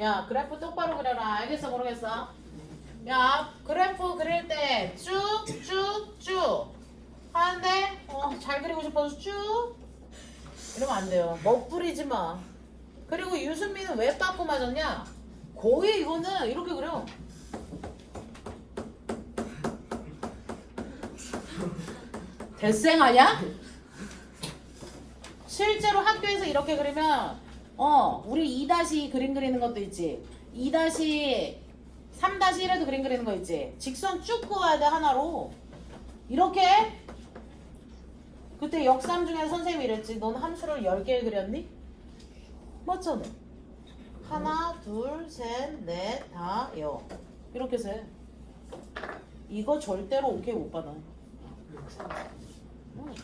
야 그래프 똑바로 그려라. 알겠어 모르겠어? 야 그래프 그릴 때 쭉 쭉 쭉. 하는데 어, 잘 그리고 싶어서 쭉. 이러면 안 돼요. 멋부리지 마. 그리고 유승민은 왜 빠꾸 맞았냐? 거의 이거는 이렇게 그려. 대생 아니야? 실제로 학교에서 이렇게 그리면 어 우리 2다시 그림 그리는 것도 있지. 2다시 3-1에도 그림 그리는 거 있지. 직선 쭉 그어야 돼 하나로. 이렇게? 그때 역삼 중에 선생님이 이랬지. 넌 함수를 10개 그렸니? 맞잖아 하나 둘 셋 넷 다 여. 이렇게 세. 이거 절대로 오케이 못 받아. 응.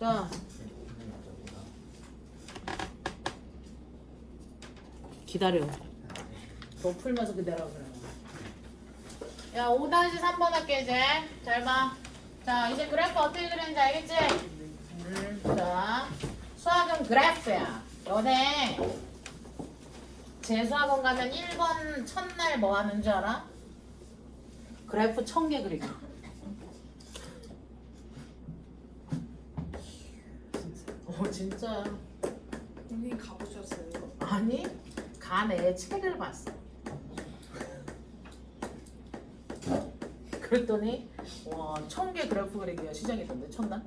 자 기다려. 너 풀면서 그대로 그래. 야, 5-3번 할게, 이제. 잘 봐. 자, 이제 그래프 어떻게 그리는지 알겠지? 음, 자, 수학은 그래프야. 너네 재수학원 가면 1번 첫날 뭐 하는 줄 알아? 그래프 천 개 그리기. 어, 진짜. 선생님 가보셨어요? 아니 간에 책을 봤어. 그랬더니 와 천 개 그래프 그리기가 시작이던데 첫날.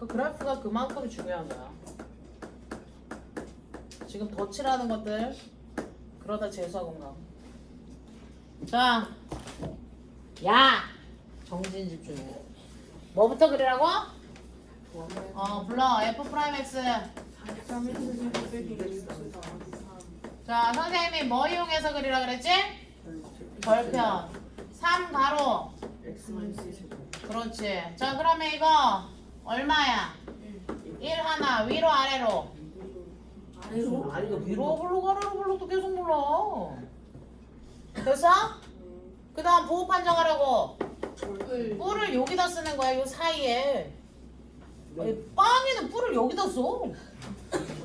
그 그래프가 그만큼 중요한 거야. 지금 덧칠하는 것들 그러다 재수학원 가. 자, 야 정신 집중해. 뭐부터 그리라고? 어 불러 F 프라임 X. 자, 선생님이 뭐 이용해서 그리라 그랬지? 별편. 3 가로. 그렇지. 자, 그러면 이거 얼마야? 1 하나 위로 아래로. 아래로? 이거 위로 불러 아래로 불러도 계속 몰라. 됐어? 그 다음 부호 판정하라고. 뿔. 뿔을 여기다 쓰는 거야, 요 사이에. 아니, 빵에는 뿔을 여기다 써. 왜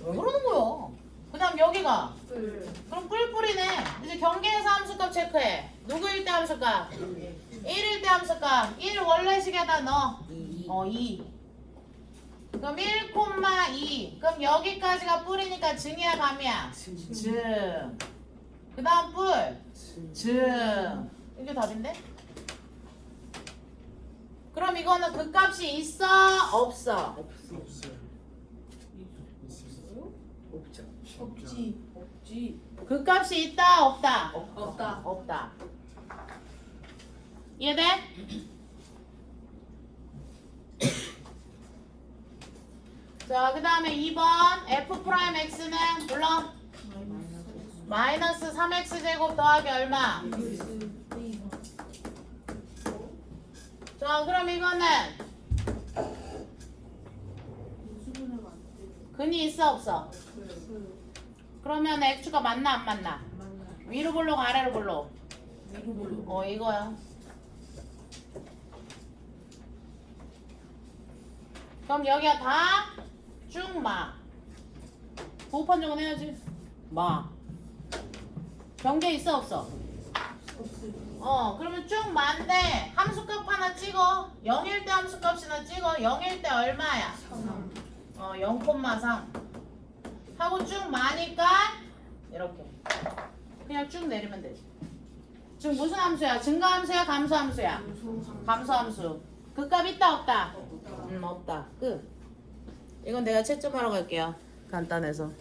그러는 거야? 그 다음 여기가. 뿔. 그럼 뿔뿔이네. 이제 경계에서 함수값 체크해. 누구일 때 함수값? 1일 때 함수값. 1 원래식에다 넣어. 어, 2. 그럼 1,2. 그럼 여기까지가 뿔이니까 증이야, 감이야? 증. 그 다음 뿔. 증. 이게 답인데? 그럼 이거는 그 값이 있어? 없어? 없 지. 없지. 그 값이 있다? 없다? 없다. 없다. 이해돼? 자, 그 다음에 2번 f 프라임 x는 물론 마이너스 3x 제곱 더하기 얼마? 자, 그럼 이거는 근이 있어 없어? 그러면 x가 맞나 안 맞나? 위로 볼록 아래로 볼록? 어 이거야. 그럼 여기가 다쭉 마. 부호 판정은 해야지. 마. 경계 있어 없어? 어 그러면 쭉 마인데 함수값 하나 찍어. 0일 때 함수값이나 찍어. 0일 때 얼마야? 어0,3 하고 쭉 마니까 이렇게 그냥 쭉 내리면 되지. 지금 무슨 함수야? 증가함수야? 감소함수야? 감소함수. 그 값 있다 없다? 음 없다. 끝. 이건 내가 채점하러 갈게요. 간단해서.